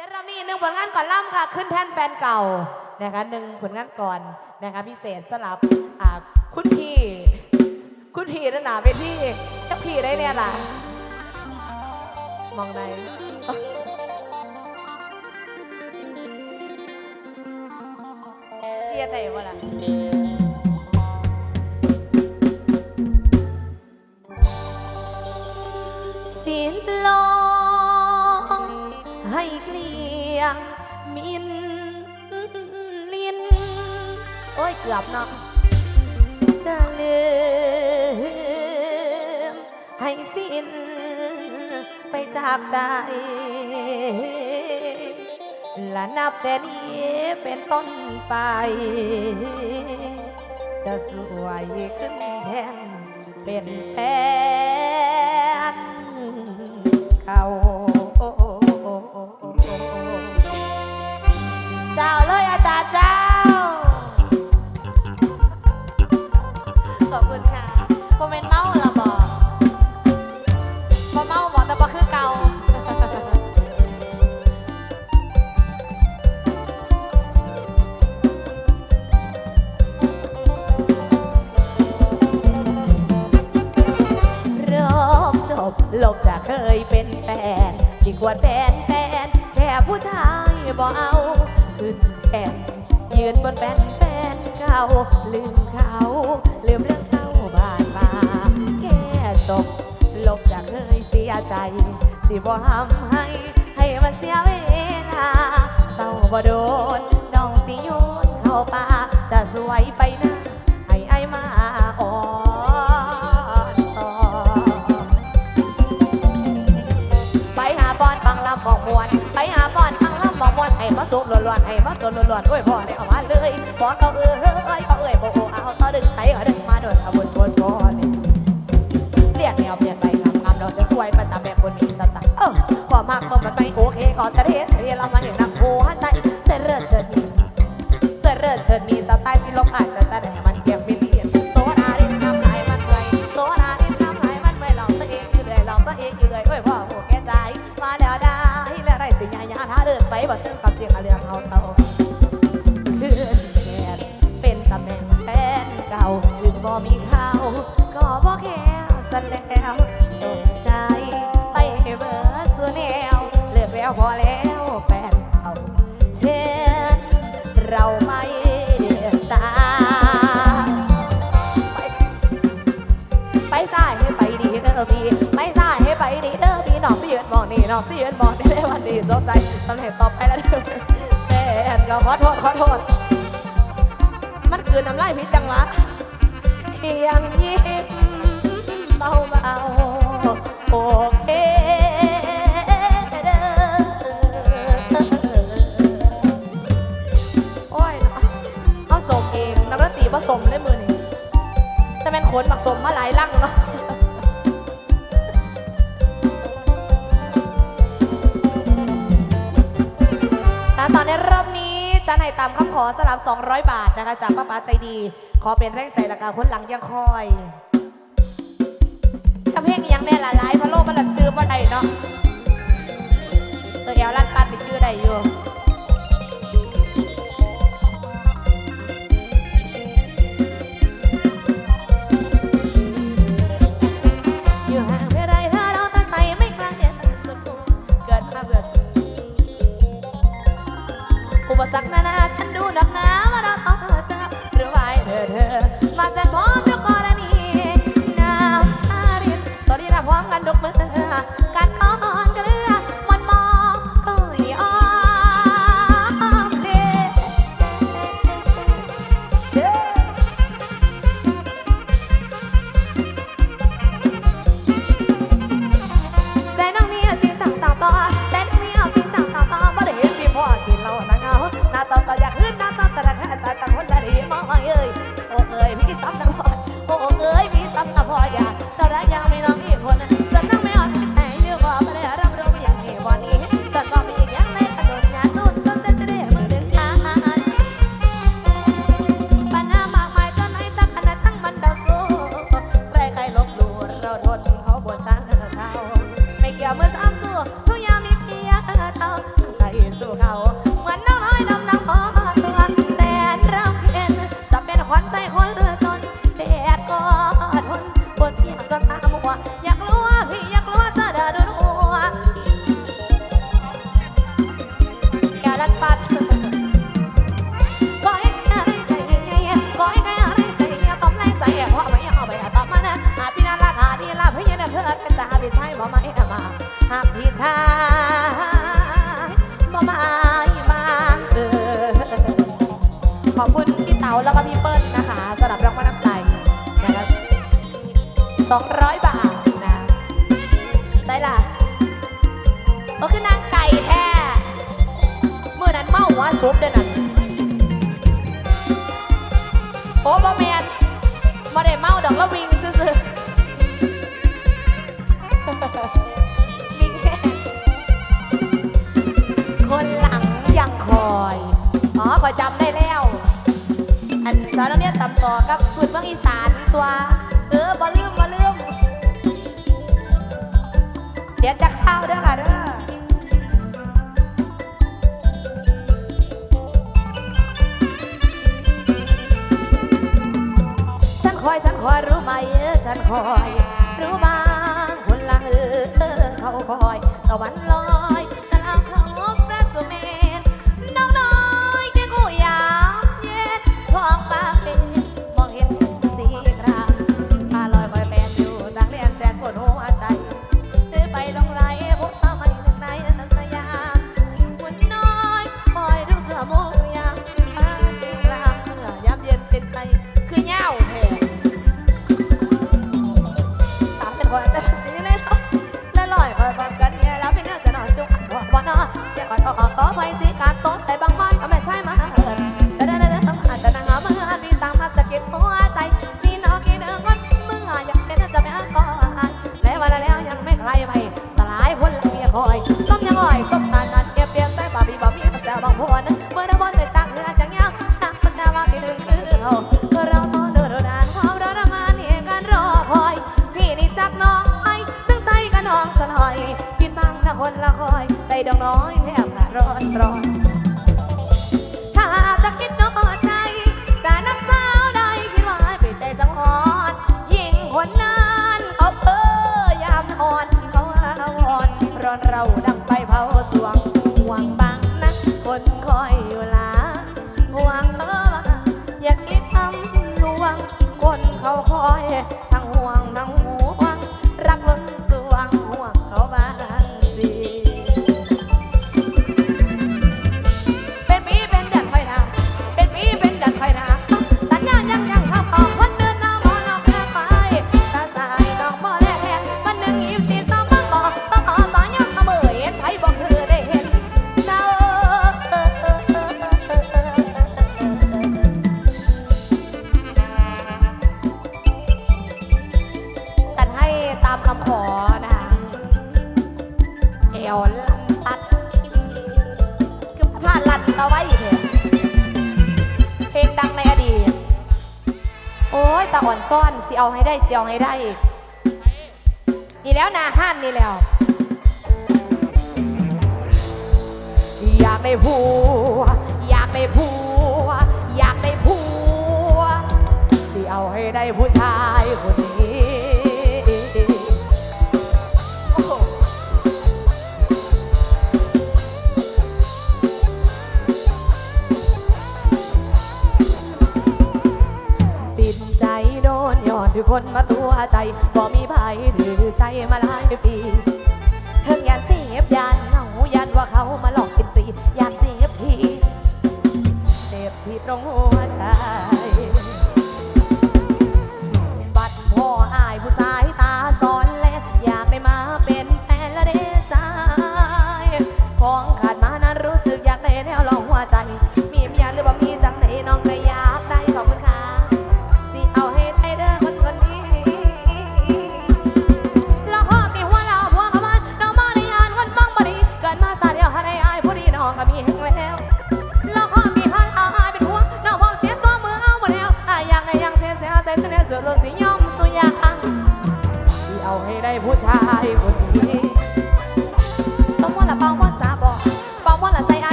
ดี๋ยวเรามีหนึ่งผลงานก่อนล่ำค่ะ ขึ้นแท่นแฟนเก่านะคะหนึ่งผลงานก่อนนะคะพิเศษสลับอ่าคุณพี่ คุณพี่นั่นหนาเป็นที่เจ้าพี่ได้เนี่ยล่ะ มองในเทียนไหนวะล่ะ กือบเนาะจะลืมให้สิ้นไปจากใจ และนับแต่นี้เป็นต้นไป จะสวยขึ้นแทนเป็นแฟนเขา จบโลกจะเคยเป็นแฟนที่ควรแฟนแฟนแค่ผู้ชายบอกเอาขึ้นแฟนยืนบนแฟนแฟนเก่าลืมเขา ลืมเรื่องเศร้าบานมาแค่จบลกจะเคยเสียใจ สิบ่ทำให้ให้มันเสียเวลาเศร้าบ่โดนน้องสิโยนเข้าป่าจะสวยไปหน สุล้วนๆให้มาสนล้วนๆโอ้ยพ่อได้เอามาเลยบอกเขาเอ้ยเขาเอ้ยบอกโอ้เอาซอดึงใจเขาดึงมาโดนเอาบนบนบนเรียกแนวเปลี่ยนไปงามงามเราจะสวยประจำแบบคนมีสไตล์เออความมากความมันไม่โอเคก่อนจะเทสเรียนเรามาถึงนักหัวใจเสร็จเลิศเชิญมีเสร็จเลิศเชิญมีสไตล์สิลมอาจจะจะได้มันเก็บมิลเลียนโซดาดินน้ำลายมันไหลโซดาดินน้ำลายมันไหลองตัวเองอยู่เลยลองตัวเองอยู่เลยโอ้ยพ่อโอ้แก่ใจมาแล้วได้แล้วได้สิญญาญาถ้าเดินไปบ่ถึง กับเจียงเรื่องเขาเศร้าเพื่อนแฟนเป็นตำแหน่งแฟนเก่าถึงบ่มีเขาก็บ่แค่ซะแล้ว นมองนี่น้องสิยืนมองนี่ได้วันดีสนใจตำแหน่งต่อไปแล้วเด้อแฟนก็ขอโทษขอโทษ มันคือน้ำลายพิษจังวะเพียงยิ้มเบาๆโอเคเด้อโอ้ยเนะเอาสมเองนักดนตรีผสมในมือนี่ใช่ไหมนขนหมักสมมาหลายลังเนาะ ตอนในรอบนี้จันให้ตามคำขอสลับ 200 บาทนะคะ จากป้าป๋าใจดี ขอเป็นแรงใจละกาคนหลังยังคอยกำเพลงยังแน่ละหลายพะโลกมันหลับจือว่าใดเนาะเออแอลลันปันติดจือใดอยู่อยู่ ลัดปัดขอให้อะไรใจเงี้ยขอให้อะไรใจเงี้ยตบไล่ใจเพราไม่เอาไปตอบมานะหาพี่น่าราคาดีลาพี่ยันเธอเป็นจ่าพี่ชายบ่ไม่มาหากพี่ชายบ่มามาเออขอบคุณพี่เต๋าแล้วก็พี่เปิ้ลนะคะสำหรับรางวัลน้ำใจนะคะ200บาท เมาหัวซุปด้วยนั่นโอ้บอแมนมาได้เมาดอกแล้ววิ่งซื่อๆวิ่งแค่คนหลังยังคอยอ๋อขอยจำได้แล้ว อันสาวนักเรียนตำต่อกับพื้นเมืองอีสานตัว เออบ่ลืมบ่ลืมเดี๋ยวจะเข้าเด้อค่ะเด้อ อยฉันคอยรู้ไหมเออฉันคอย รู้บ้างคนละเออเออเขาคอยตะวันลอย อ่อนออกขอไฟสีการโต๊ะใส่บางวันก็ไม่ใช่มาเอิญจะได้ได้ต้องอาจจะนั่งหาเมื่อพี่สามมาสะกิดหัวใจพี่น้องกินเนื้อนเมื่ออยากเป็นจะไม่อ้างก่อนแล้ววันแล้วยังไม่ใครไปสลายพ้นเมียคอยต้มยังอ่อยส้มตาลนัดเก็บเรียงใส่บาบีบามีมาแซวบางพวนเมื่อได้บอลไปจักเรือจังยาวนักมันจะว่าพี่ลืมคือเราเราต้องเดินนานความเราทำงานนี่การรอคอยพี่นี่จักน้องไอ้ซึ่งใจก็น้องสลอยกินบังนะคนละคอยใจดองน้อยแทบขาด ร้อนร้อนถ้าจะคิดน้อยใจจะนักสาวใดคิดว่าไปใจสังหอนยิ่งคนนั้นเขาเพ้อยามนอนเขาอาวรร้อนเราดังไฟเผาสวงห่วงบังนะคนคอยอยู่หลาห่วงเธออย่าคิดทำลวง คนเขาคอยทั้งห่วงทั้ง สิเอาให้ได้สิเอาให้ได้นี่แล้วนาห้านนี่แล้ว อยากได้ผัว อยากได้ผัว อยากได้ผัว สิเอาให้ได้ผู้ชายคน นทุกคนมาตัวใจบ่มีภัยหรือใจมาหลายปี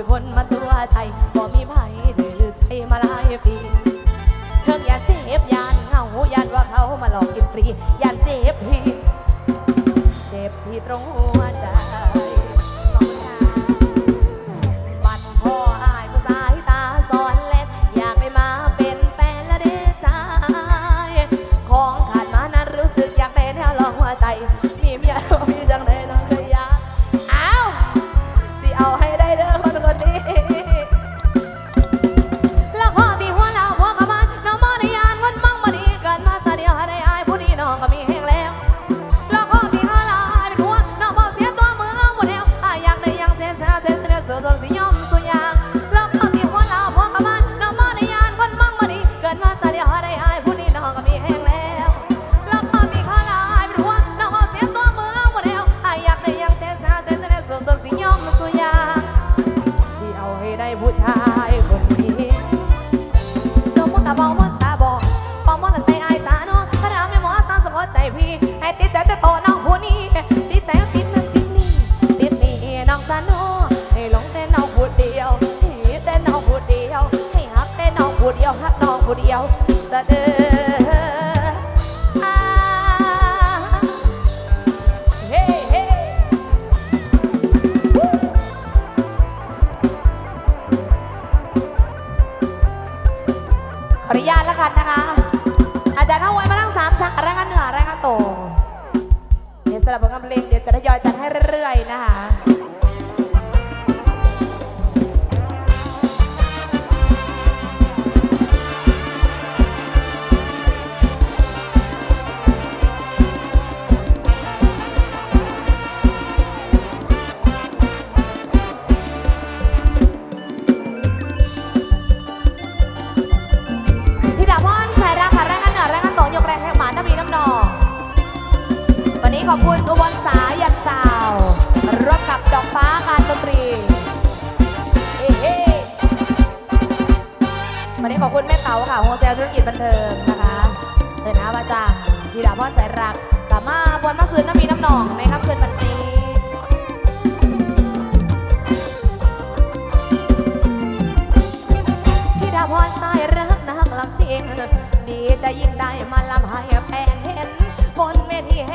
คือคนมาตัวไทยบ่มีไผหรือใจมาหลายปีเพิ่งอย่าเจ็บยานเหงายานว่าเขามาหลอกกินฟรียานเจ็บที่เจ็บที่ตรงหัว สำหรับผลงานเพลงเดี๋ยวจะทยอยจัดให้เรื่อยๆนะคะ กิจบันเทิงนะคะเดินหน้าประจังธีดาพรสายรักกลับมาบนมาซื้อน้ำมีน้ำหนองในค่ำคืนวันนี้ธีดาพรสายรักนางลำเสียงดีจะยิ่งได้มาลำให้แฟนเห็นบนเวทีแห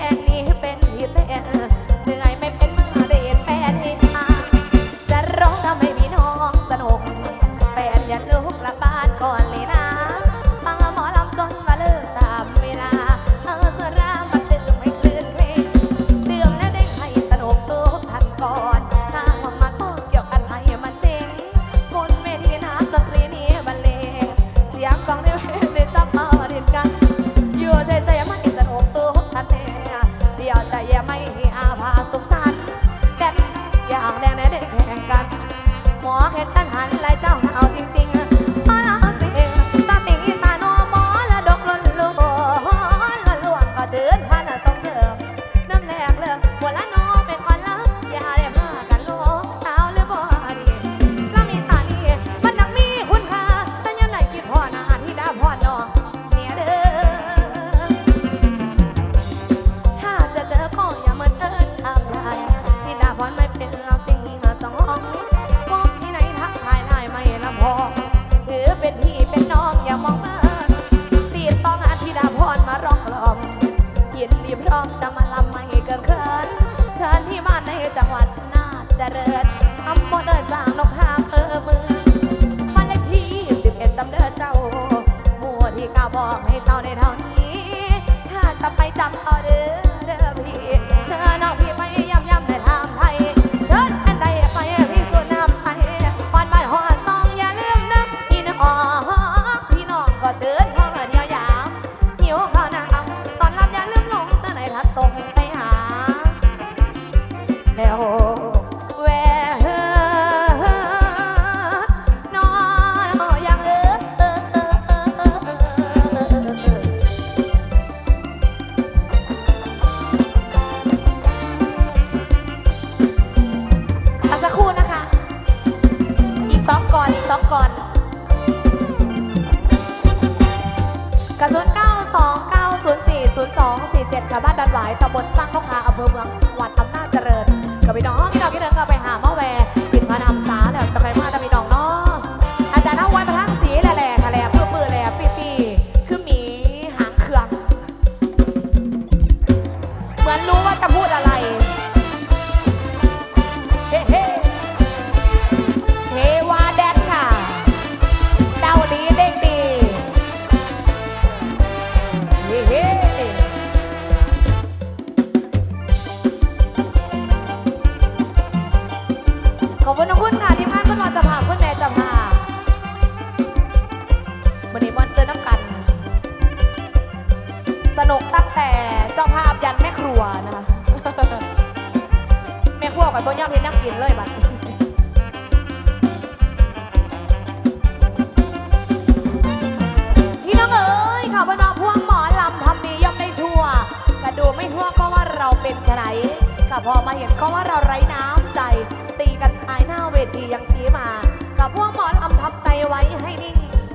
รู้ว่ากรร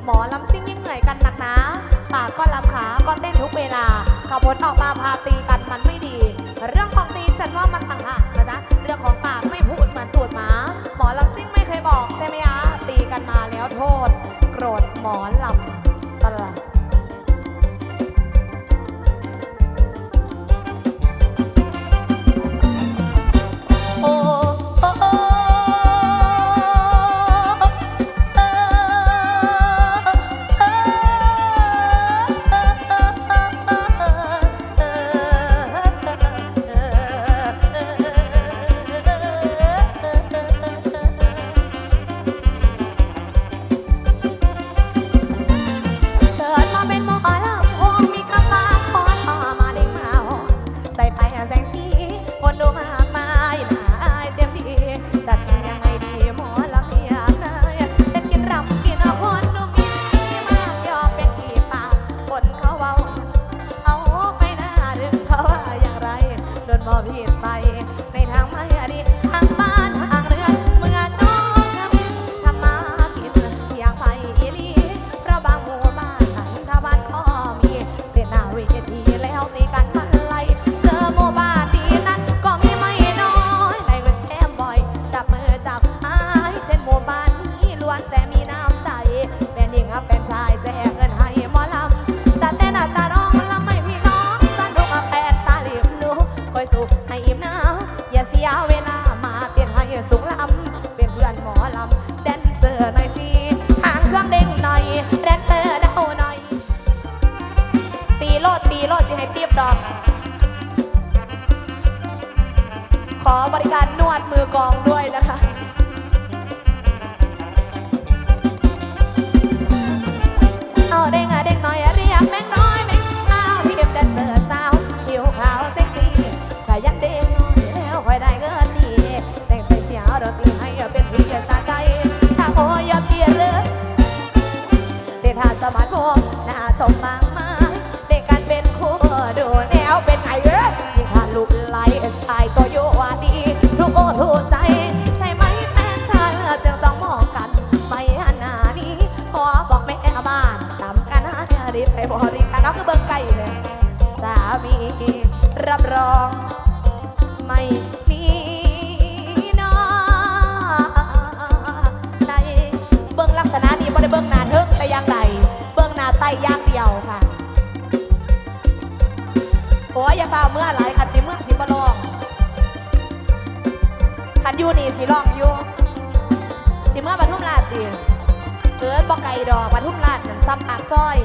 มอลำซิ่งยิ่งเหนื่อยกันหนักหนาปากก็ลำขาก็เต้นทุกเวลาขับวนออกมาพาตีกันมันไม่ดี เรื่องของตีฉันว่ามันต่างหากนะจ๊ะเรื่องของปากไม่พูดมันตูดมา ดอก ขอบริการนวดมือกองด้วยนะคะ เอาเด้งอะเด้งน้อยอะ รับรองไม่มีนาในเบื้องลักษณะนี้บ่ได้เบื้องหน้าเทิงแต่อย่างใดเบื้องหน้าไตอย่างเดียวค่ะโอ้ยอย่าฟ้าเมื่อหลายขันสิเมื่อสิบ่ลองขันยูนี่สิลองอยู่สิเมื่อปทุมราชสิเอินบ่ไก่ดอกปทุมราชนั่นซ้ำปากซอย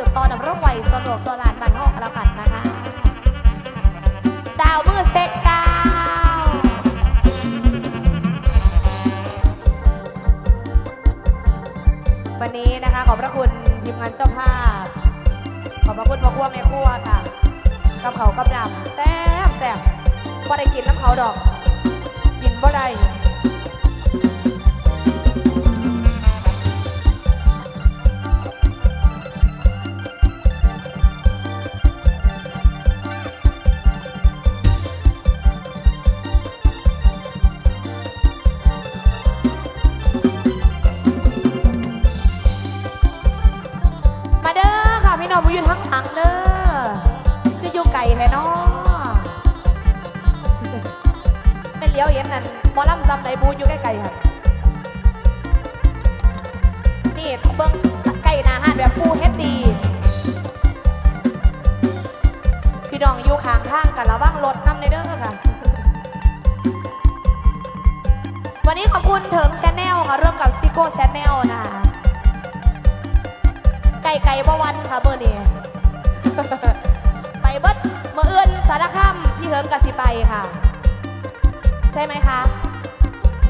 ืบต่อนำร่องไหวสะดวกสลานบันห้อกระพันนะคะจ้ามือเซ็ตจ้าวันนี้นะคะขอบพระคุณทีมงานเจ้าภาพ ขอบพระคุณพ่อครัวแม่ครัวค่ะกับเขากับดำแซ่บแซ่บก็ได้กินน้ำเขาดอก กินบ่ได้ ซ้ำไหนบูอยู่ใกล้ๆค่ะนี่เบิ้งใกล้นาหานแบบปูเฮ็ดดี พี่น้องอยู่ข้างข้างกันระวังรถนำในเด้อค่ะ วันนี้ขอบคุณเถิงชนแนลค่ะร่วมกับซิโก้แชนแนลนะไก่ไก่บวันค่ะเบอร์นี้ไปเบิ้ดมื่เอื้อนสารคามพี่เถิงกับสิไปค่ะ ใช่ไหมคะ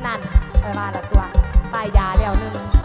นั่นไปมาละตัวไปยาเดียวนึง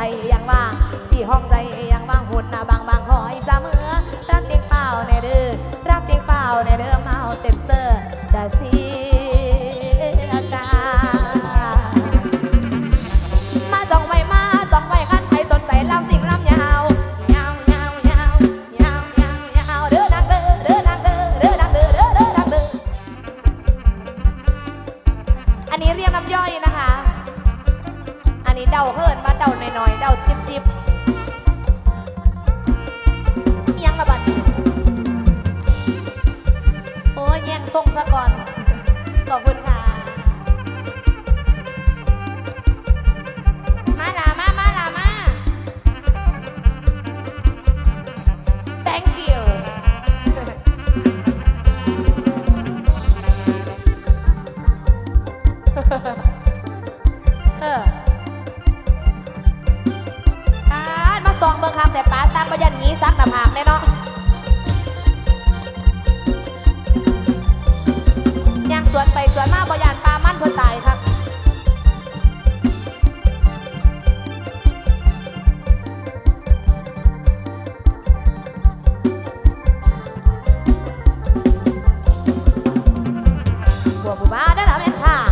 ใจยังว่าสี่ห้องใจยัง่อน ขอบคุณค่ะ high.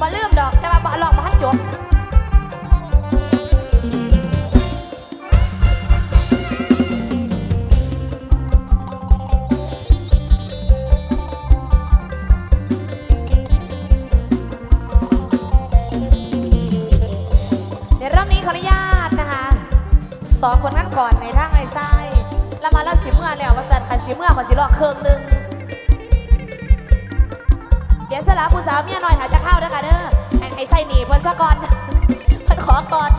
บ่ลืมดอกแต่ว่าบ่ลองบ่ทันจบเดี๋ยวรอบนี้ขออนุญาตนะคะสองคนนั้นก่อนในทางในไส้แล้วมาแล้วสิเมื่อแล้วว่าจัดคันสิเมื่อมันสิรอกเครื่องนึง สียสละผู้สาวเมียน้อยหาจะเข้าเด้ค่ะเด้อไอ้ไอ้ไส้หนีเพิ่นซะก่อนเพิ่นขอก่อน